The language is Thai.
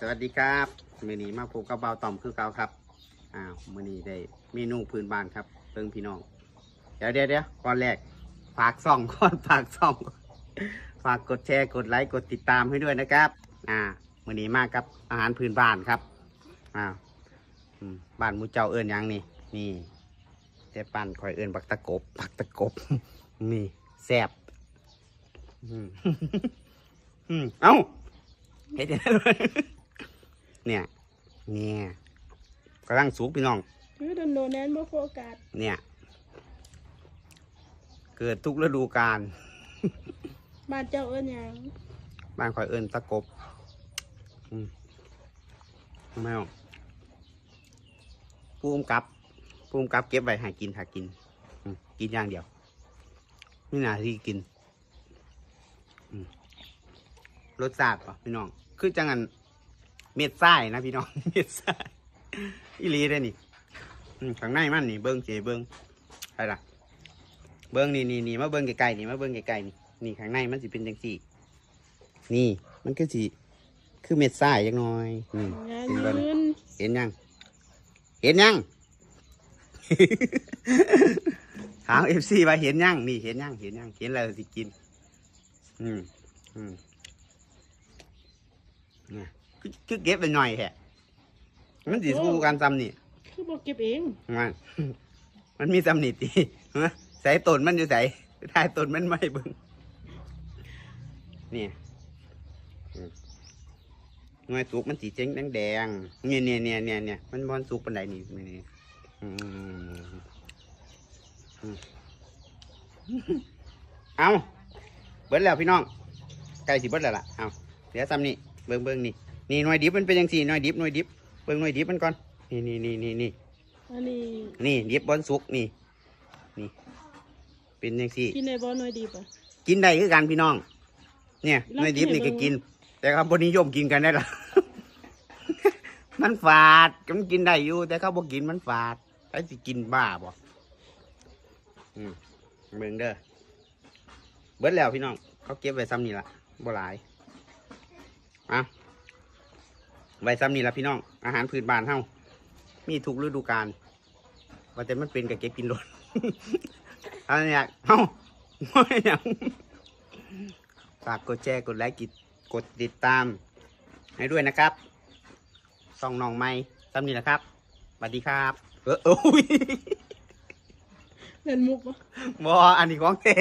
สวัสดีครับมือนี้มาพบกับเบาต่อมคือเก่าครับอ้าวมือนี้ได้เมนูพื้นบ้านครับเพิ่งพี่น้องเดี๋ยวเดี๋ยวเดี๋ยวก่อนแรกฝากซ่องก่อนฝากซ่องฝากกดแชร์กดไลค์กดติดตามให้ด้วยนะครับอ่ามือนี้มากครับอาหารพื้นบ้านครับอ้าวบ้านมูเจ้าเอิญยังนี่นี่แต่ปั้นคอยเอิญบักตะกบบักตะกบนี่แซ่บอืมอืมเอ้าเฮ็ดจังได๋ เลยเนี่ย เนี่ยกำลังสุกพี่น้องคือโดนโดนแนนบ่โฟกัสเนี่ย เกิดทุกฤดูกาลบ้านเจ้าเอิ้นหยังบ้านคอยเอิญตะกบอืมไม่เอาปูมกับปูมกับเก็บไว้ให้กินหากินอืมกินอย่างเดียวไม่น่าที่กินอืมรสชาติป่ะพี่น้อง คือจังอัน เม็ดไส้นะพี่น้องเม็ดไส้อีหลีได้อนี่อืมข้างในมันนี่เบิ้งเจเบิ้งอะไรล่ะ เบิ้งนี่นี่นี่มาเบิ้งไกลๆนี่มาเบิ้งไกลๆนี่นี่ข้างในมันสิเป็นจังสี่นี่มันคือสิคือเม็ดทรายจังน้อยนี่งานเห็นบ่ยืนี่นเห็นยังเห็นยังถามเอฟซีว่าเห็นยังนี่เห็นยังเห็นยังเห็นแล้วสิกิน อืมอืมเนี่ย คือคือเก็บไปหน่อยแฮะมันสิสู้กันซ้ำนี่คือบ่เก็บเองมันมันมีตำหนิตีฮะใส่ต้นมันอยู่ใส่ท้ายต้นมันไม่เบิ่งเนี่ยอืมหน่วยสุกมันสีเจ๊งแดงแดงๆเนี่ยเนี่ยเนี่ยเนี่ยเนี่ยมันบอนสุกปันไดนี่นี่อืมอืมเอาเบิดแล้วพี่น้องไก่สิเบิดแล้วล่ะเอาเดี๋ยวซ้ำนี่เบิ่งเบิ่งนี่ นี่หน่วยดิบมันเป็นยังสี่หน่วยดิบหน่วยดิบเบิ่งหน่วยดิบมันก่อนนี่นี่นี่นี่นี่อันนี้นี่ดิบบอนสุกนี่ นี่ เป็นยังสี่ กินในบ่หน่อยดีป่ะกินได้คือกันพี่น้อง เนี่ยแล้วในดิบนี่กิก็นให้เบิ่งกิน แต่เขาบนิยมกินกันได้หรอมันฝาดมันกินได้อยู่ แต่เขาบอกกินมันฝาดไอ้สิกินบ้าบ่อืมเบิ่งเด้อเบิดแล้วพี่น้อง เขาเก็บไว้ซ้ำนี่ละบ่หลายอะ ไว้ซ้ำนี่ละพี่น้อง อาหารพื้นบ้านเฮามีทุกฤดูกาลว่าแต่มันเป็นกับเก็บกินโดนอะไรเนี่ยเอ้าไม่อยากฝากกดแชร์กดไลค์กดกดติดตาม ให้ด้วยนะครับส่องน้องไม้ซ้ำนี่แหละครับสวัสดีครับ เออโอ้ยเล่นมุกบ่บออันนี้ของแท้